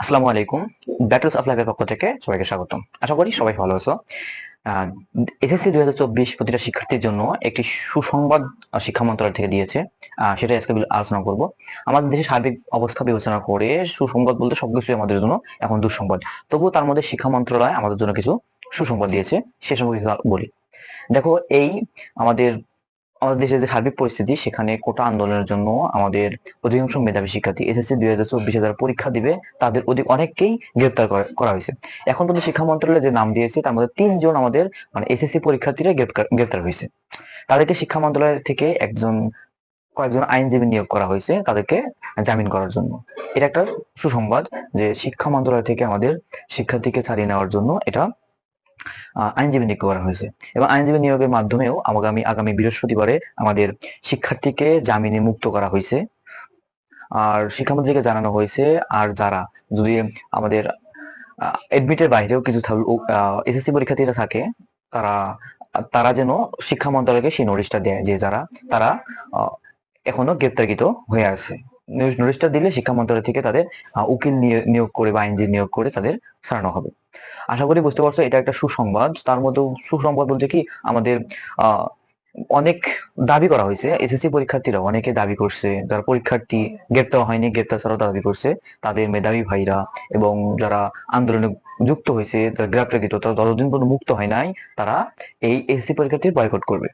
আসসালামু আলাইকুম। Battles of পক্ষ থেকে সবাইকে স্বাগতম। আশা করি সবাই ভালো আছো। এসএসসি দুই হাজার চব্বিশ প্রতিটা শিক্ষার্থীর জন্য একটি সুসংবাদ শিক্ষা মন্ত্রণালয় থেকে দিয়েছে। সেটাই আজকে আলোচনা করব। আমাদের দেশের সার্বিক অবস্থা বিবেচনা করে সুসংবাদ বলতে সবকিছুই আমাদের জন্য এখন দুঃসংবাদ। তবুও তার মধ্যে শিক্ষা মন্ত্রণালয় আমাদের জন্য কিছু সুসংবাদ দিয়েছে। সে সম্পর্কে বলি। দেখো, এই আমাদের আমাদের দেশের যে সার্বিক পরিস্থিতি, সেখানে কোটা আন্দোলনের জন্য আমাদের অধিকাংশ মেধাবী শিক্ষার্থী এসএসসি দুই হাজার চব্বিশে যারা পরীক্ষা দিবে, তাদের অধিক অনেককেই গ্রেপ্তার করা- হয়েছে। এখন পর্যন্ত শিক্ষা মন্ত্রণালয় যে নাম দিয়েছে, তার মধ্যে তিনজন আমাদের মানে এসএসসি পরীক্ষার্থীরা গ্রেপ্তার হয়েছে। তাদেরকে শিক্ষা মন্ত্রণালয় থেকে একজন, কয়েকজন আইনজীবী নিয়োগ করা হয়েছে তাদেরকে জামিন করার জন্য। এটা একটা সুসংবাদ যে শিক্ষা মন্ত্রণালয় থেকে আমাদের শিক্ষার্থীকে ছাড়িয়ে নেওয়ার জন্য এটা আইনজীবী নিয়োগ করা হয়েছে। এবং আইনজীবী নিয়োগের মাধ্যমেও আগামী আগামী বৃহস্পতিবারে আমাদের শিক্ষার্থীকে জামিনে মুক্ত করা হয়েছে। আর শিক্ষামন্ত্রীকে জানানো হয়েছে, আর যারা যদি আমাদের এডমিটের বাইরেও কিছু এসএসসি পরীক্ষার্থীরা থাকে, তারা তারা যেন শিক্ষা মন্ত্রণালয়কে সেই নোটিশটা দেয় যে যারা, তারা এখনও গ্রেপ্তারকৃত হয়ে আছে। নোটিশটা দিলে শিক্ষা মন্ত্রণালয় থেকে তাদের উকিল নিয়ে- নিয়োগ করে বা আইনজীবী নিয়োগ করে তাদের সারানো হবে। আশা করি বুঝতে পারছ, এটা একটা সুসংবাদ। তার মধ্যে সুসংবাদ বলতে কি, আমাদের অনেক দাবি করা হয়েছে এসএসসি পরীক্ষার্থীরা অনেকে দাবি করছে। যারা পরীক্ষার্থী গ্রেপ্তার হয়নি গ্রেপ্তার ছাড়াও দাবি করছে, তাদের মেধাবী ভাইরা এবং যারা আন্দোলনে যুক্ত হয়েছে, যারা গ্রেপ্তারকৃত তারা যতদিন পর্যন্ত মুক্ত হয় নাই, তারা এই এসএসসি পরীক্ষার্থীর বয়কট করবে।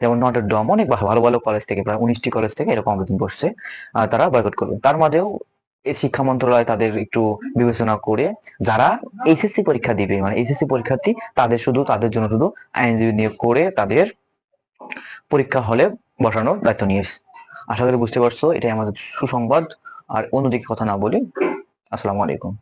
যেমন নটর ডম অনেক ভালো ভালো কলেজ থেকে, প্রায় উনিশটি কলেজ থেকে এরকম আবেদন করছে তারা বয়কট করবে। তার মাঝেও শিক্ষা মন্ত্রণালয় তাদের একটু বিবেচনা করে যারা এইচএসসি পরীক্ষা দিবে মানে এইচএসসি পরীক্ষার্থী তাদের শুধু, তাদের জন্য শুধু আইনজীবী নিয়োগ করে তাদের পরীক্ষা হলে বসানোর দায়িত্ব নিয়েছে আশা করি বুঝতে পারছ, এটাই আমাদের সুসংবাদ, আর অন্যদিকে কথা না বলি, আসসালামু আলাইকুম।